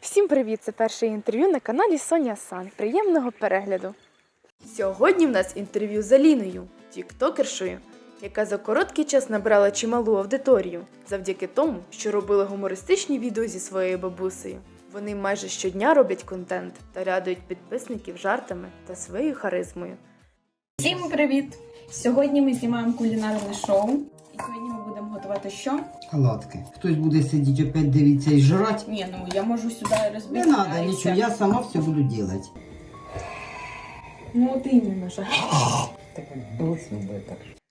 Всім привіт! Це перше інтерв'ю на каналі Соня Сан. Приємного перегляду. Сьогодні в нас інтерв'ю з Аліною, тіктокершою, яка за короткий час набрала чималу аудиторію завдяки тому, що робила гумористичні відео зі своєю бабусею. Вони майже щодня роблять контент та радують підписників жартами та своєю харизмою. Всім привіт! Сьогодні ми знімаємо кулінарне шоу. Готувати що? Оладки. Хтось буде сидіти опять дивитися і жрати. Ні, ну я можу сюди Не розбити. надо нічого, я сама все буду делать. Ну от іменно ж.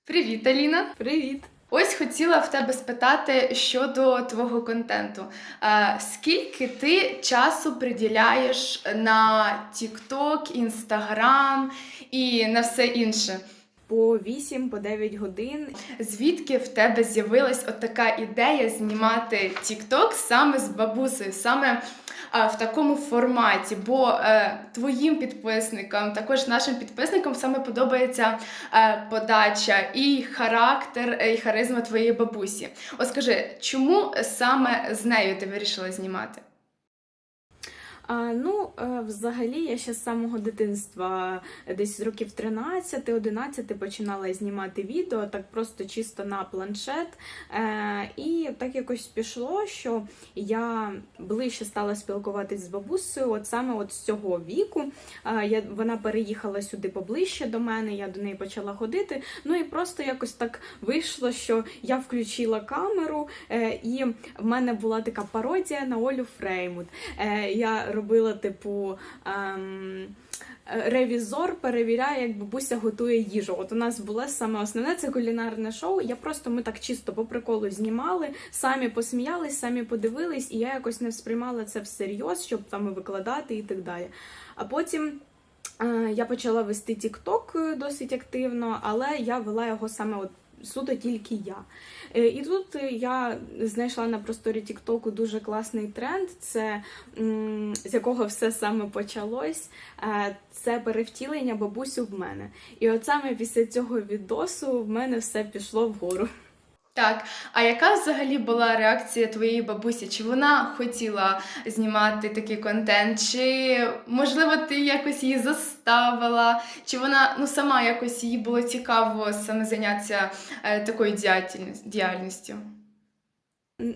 Привіт, Аліна! Привіт! Ось хотіла в тебе спитати щодо твого контенту. Скільки ти часу приділяєш на TikTok, Instagram і на все інше? По 8 по 9 годин. Звідки в тебе з'явилась от така ідея знімати TikTok саме з бабусею, саме а, в такому форматі? Бо е, твоїм підписникам, також нашим підписникам саме подобається е, подача і характер, е, і харизма твоєї бабусі. От скажи, чому саме з нею ти вирішила знімати? Ну, е, взагалі, я ще з самого дитинства, е, десь років 13-11 починала знімати відео, так просто чисто на планшет. Е, і так якось пішло, що я ближче стала спілкуватись з бабусею, от саме от з цього віку. Я, вона переїхала сюди поближче до мене, я до неї почала ходити. Ну і просто якось так вийшло, що я включила камеру, і в мене була така пародія на Олю Фреймут. Я робила, типу. Ем, е, Ревізор перевіряє, як бабуся готує їжу. От у нас було саме основне це кулінарне шоу. Я просто ми так чисто по приколу знімали, самі посміялись, самі подивились, і я якось не сприймала це всерйоз, щоб там викладати і так далі. А потім. е, Я почала вести TikTok досить активно, але я вела його саме от суто тільки я. Е, І тут е, я знайшла на просторі Тіктоку дуже класний тренд, це з якого все саме почалось. Е, Це перевтілення бабусю в мене. І от саме після цього відосу в мене все пішло вгору. Так, а яка взагалі була реакція твоєї бабусі? Чи вона хотіла знімати такий контент? Чи можливо ти якось її заставила? Чи вона ну сама якось їй було цікаво саме зайнятися е, такою діяльніс- діяльністю?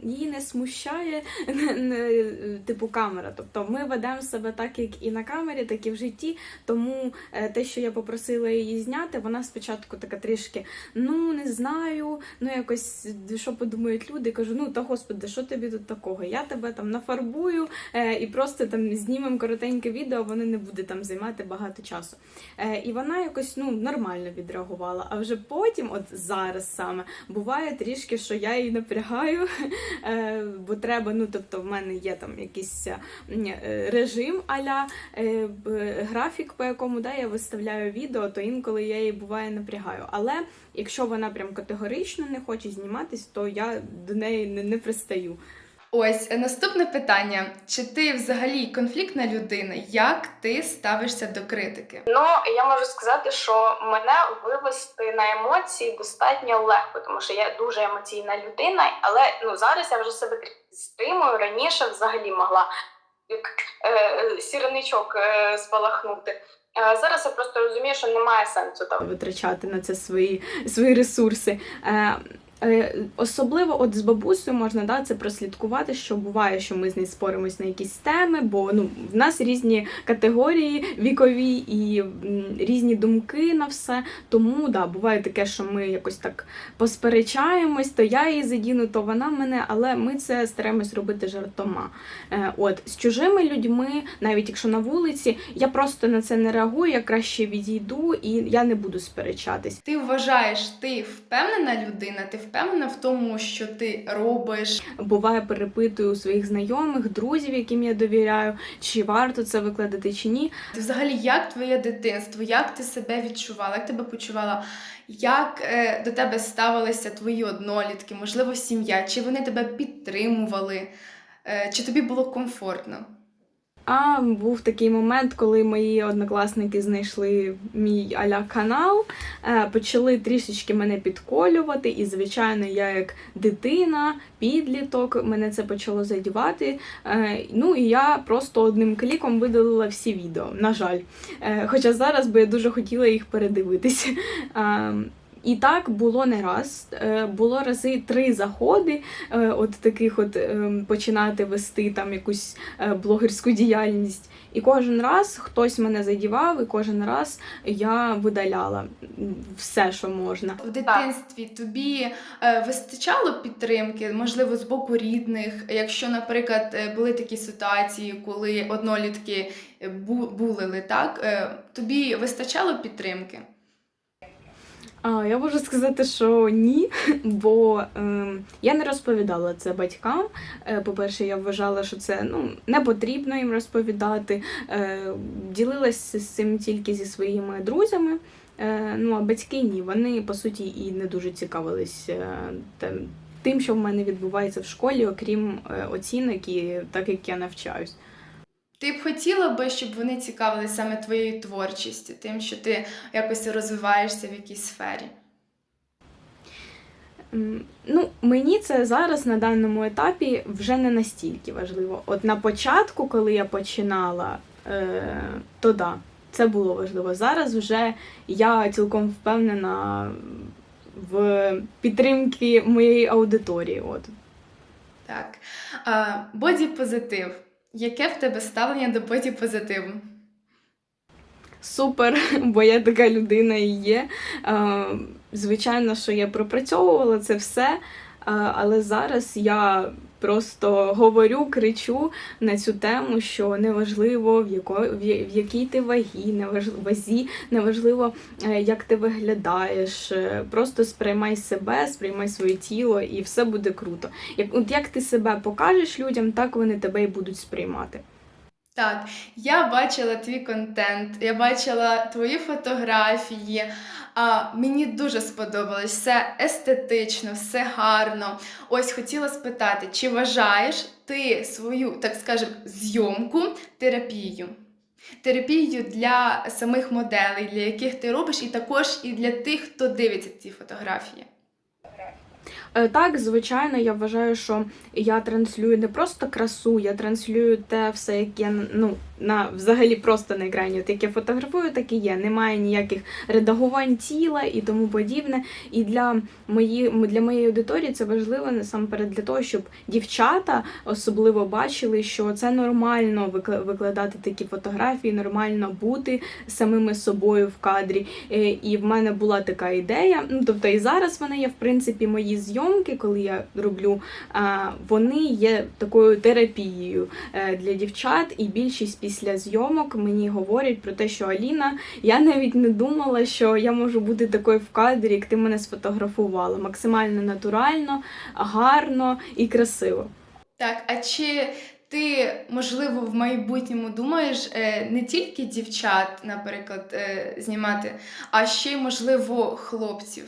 Її не смущає типу камера. Тобто ми ведемо себе так, як і на камері, так і в житті. Тому е, те, що я попросила її зняти, вона спочатку така трішки, ну не знаю, ну якось що подумають люди. Кажу, ну та господи, що тобі тут такого? Я тебе там нафарбую е, і просто там знімемо коротеньке відео, воно не буде там займати багато часу. Е, і вона якось ну нормально відреагувала. А вже потім, от зараз саме, буває трішки, що я її напрягаю. Е, бо треба, ну тобто, в мене є там якийсь е, режим аля е, графік, по якому да, я виставляю відео, то інколи я її буває напрягаю. Але якщо вона прям категорично не хоче зніматись, то я до неї не, не пристаю. Ось наступне питання: чи ти взагалі конфліктна людина? Як ти ставишся до критики? Ну, я можу сказати, що мене вивести на емоції достатньо легко, тому що я дуже емоційна людина, але ну зараз я вже себе стримую. Раніше взагалі могла як е, сірничок е, спалахнути. Е, зараз я просто розумію, що немає сенсу там. витрачати на це свої, свої ресурси. Е, Особливо от з бабусею можна да, це прослідкувати, що буває, що ми з нею споримось на якісь теми, бо ну, в нас різні категорії вікові і різні думки на все. Тому да, буває таке, що ми якось так посперечаємось, то я її задіну, то вона мене, але ми це стараємось робити жартома. Е, От з чужими людьми, навіть якщо на вулиці, я просто на це не реагую, я краще відійду і я не буду сперечатись. Ти вважаєш, ти впевнена людина? Ти впевнена в тому, що ти робиш? Буває, перепитую у своїх знайомих, друзів, яким я довіряю, чи варто це викладати, чи ні. Ти взагалі як твоє дитинство? Як ти себе відчувала? Як тебе почувала? Як е, до тебе ставилися твої однолітки, можливо, сім'я? Чи вони тебе підтримували? Е, чи тобі було комфортно? А був такий момент, коли мої однокласники знайшли мій аля канал, е, почали трішечки мене підколювати, і, звичайно, я як дитина, підліток, мене це почало задівати. Е, Ну і я просто одним кліком видалила всі відео, на жаль. Е, Хоча зараз би я дуже хотіла їх передивитися. І так було не раз. Е, Було рази три заходи, е, от таких от ем, починати вести там якусь е, блогерську діяльність. І кожен раз хтось мене задівав, і кожен раз я видаляла все, що можна. В дитинстві тобі вистачало підтримки, можливо, з боку рідних, якщо, наприклад, були такі ситуації, коли однолітки булили, так? Тобі вистачало підтримки? А, я можу сказати, що ні, бо ем, я не розповідала це батькам. Е, По-перше, я вважала, що це ну, не потрібно їм розповідати. Е, ділилася з цим тільки зі своїми друзями. Е, ну, а батьки ні. Вони по суті і не дуже цікавились е, тим, що в мене відбувається в школі, окрім е, оцінок і так як я навчаюсь. Ти б хотіла би, щоб вони цікавились саме твоєю творчістю, тим, що ти якось розвиваєшся в якійсь сфері? Ну, мені це зараз на даному етапі вже не настільки важливо. От на початку, коли я починала, е, то да, це було важливо. Зараз вже я цілком впевнена в підтримці моєї аудиторії. От. Так. Боді-позитив. Яке в тебе ставлення до боді-позитиву? Супер, бо я така людина і є. Е, Звичайно, що я пропрацьовувала це все, але зараз я просто говорю, кричу на цю тему, що неважливо, в, яко, в, якій ти вагі, неваж, вазі, неважливо, е, як ти виглядаєш. е, Просто сприймай себе, сприймай своє тіло, і все буде круто. Як, от як ти себе покажеш людям, так вони тебе і будуть сприймати. Так, я бачила твій контент, я бачила твої фотографії. А, мені дуже сподобалось, все естетично, все гарно. Ось хотіла спитати, чи вважаєш ти свою, так скажемо, зйомку терапією? Терапією для самих моделей, для яких ти робиш, і також і для тих, хто дивиться ці фотографії. Е, Так, звичайно, я вважаю, що я транслюю не просто красу, я транслюю те все, яке ну, на взагалі просто на екрані. От яке фотографую, так і є. Немає ніяких редагувань тіла і тому подібне. І для мої, для моєї аудиторії це важливо насамперед для того, щоб дівчата особливо бачили, що це нормально викладати такі фотографії, нормально бути самими собою в кадрі. Е, І в мене була така ідея. Ну тобто і зараз вони є, в принципі, мої зйомки, коли я роблю, вони є такою терапією е, для дівчат, і більшість після зйомок мені говорять про те, що Аліна, я навіть не думала, що я можу бути такою в кадрі, як ти мене сфотографувала. Максимально натурально, гарно і красиво. Так, а чи ти, можливо, в майбутньому думаєш е, не тільки дівчат, наприклад, е, знімати, а ще й, можливо, хлопців?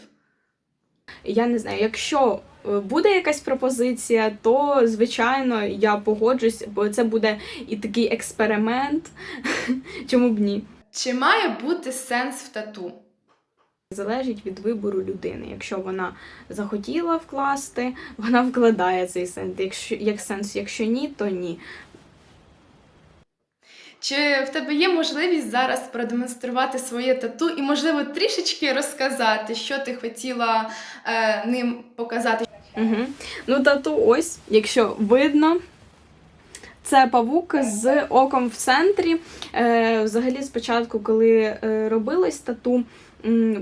Я не знаю, якщо буде якась пропозиція, то звичайно я погоджусь, бо це буде і такий експеримент. Чому б ні? Чи має бути сенс в тату? Залежить від вибору людини. Якщо вона захотіла вкласти, вона вкладає цей сенс. Якщо як сенс, якщо ні, то ні. Чи в тебе є можливість зараз продемонструвати своє тату і, можливо, трішечки розказати, що ти хотіла е, ним показати? Угу. Ну, тату ось, якщо видно. Це павук з оком в центрі. Е, взагалі, спочатку, коли е, робилось тату,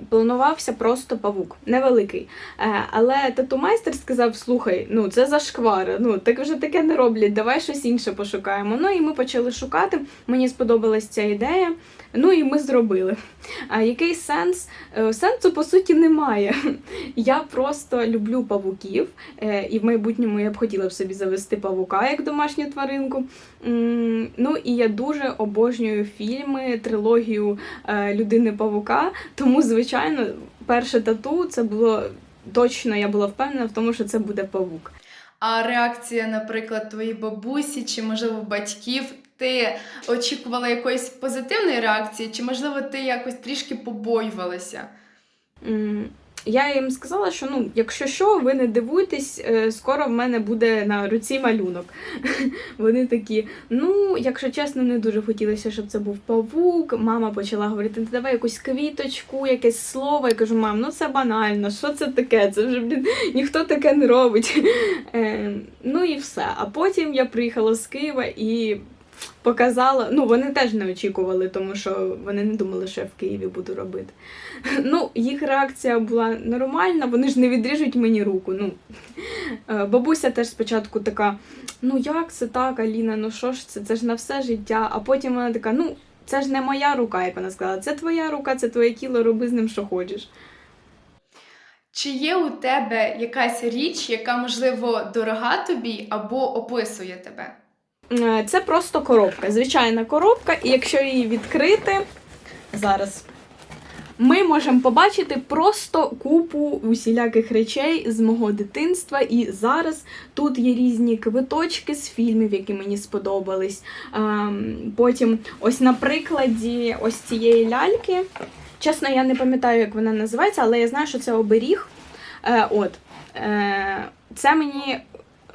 планувався просто павук, невеликий. Е, але тату-майстер сказав: слухай, ну це зашквар, ну так вже таке не роблять, давай щось інше пошукаємо. Ну і ми почали шукати. Мені сподобалась ця ідея. Ну і ми зробили. А який сенс? Е, Сенсу по суті немає. Я просто люблю павуків, е, і в майбутньому я б хотіла б собі завести павука як домашню тваринку. Ну і я дуже обожнюю фільми, трилогію е, Людини Павука. Тому, звичайно, перше тату це було точно, я була впевнена в тому, що це буде павук. А реакція, наприклад, твоїй бабусі чи, можливо, батьків, ти очікувала якоїсь позитивної реакції, чи, можливо, ти якось трішки побоювалася? Я їм сказала, що ну, якщо що, ви не дивуйтесь, е, скоро в мене буде на руці малюнок. Вони такі, ну, якщо чесно, не дуже хотілося, щоб це був павук. Мама почала говорити, «Ну, давай якусь квіточку, якесь слово. Я кажу, мам, ну це банально, що це таке? Це вже блін, ніхто таке не робить. Е, ну і все. А потім я приїхала з Києва і показала. Ну, вони теж не очікували, тому що вони не думали, що я в Києві буду робити. Ну, їх реакція була нормальна, вони ж не відріжуть мені руку. Ну, Е, бабуся теж спочатку така: ну як це так, Аліна, ну що ж це? Це ж на все життя. А потім вона така, ну. Це ж не моя рука, як вона сказала. Це твоя рука, це твоє тіло, роби з ним, що хочеш. Чи є у тебе якась річ, яка, можливо, дорога тобі або описує тебе? Е, Це просто коробка, звичайна коробка, і якщо її відкрити зараз, ми можемо побачити просто купу усіляких речей з мого дитинства. І зараз тут є різні квиточки з фільмів, які мені сподобались. Ем, Потім, ось на прикладі ось цієї ляльки. Чесно, я не пам'ятаю, як вона називається, але я знаю, що це оберіг. Е, от. Е, це мені.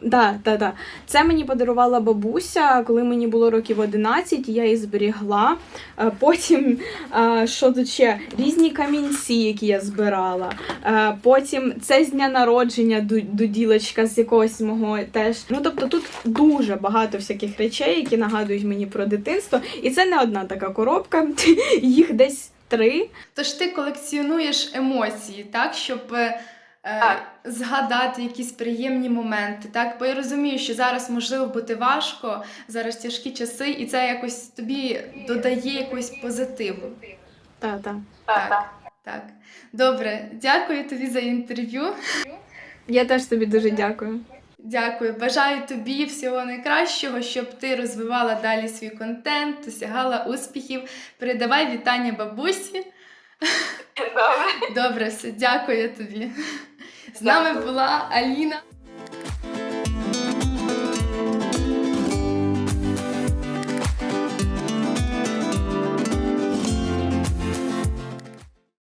Да, да, да. Це мені подарувала бабуся, коли мені було років 11, я її зберігла. Е, Потім, е, що тут ще? Різні камінці, які я збирала. Е, Потім це з дня народження ду- дуділочка з якогось мого теж. Ну тобто тут дуже багато всяких речей, які нагадують мені про дитинство. І це не одна така коробка, їх десь три. Тож ти колекціонуєш емоції, так, щоб Так. згадати якісь приємні моменти. Так? Бо я розумію, що зараз можливо бути важко, зараз тяжкі часи, і це якось тобі додає якогось позитиву. Та, та. Так, так. Так, добре, дякую тобі за інтерв'ю. Я теж тобі дуже дякую. Дякую. Бажаю тобі всього найкращого, щоб ти розвивала далі свій контент, досягала успіхів. Передавай вітання бабусі. Добре. Добре, все, дякую тобі. З нами була Аліна.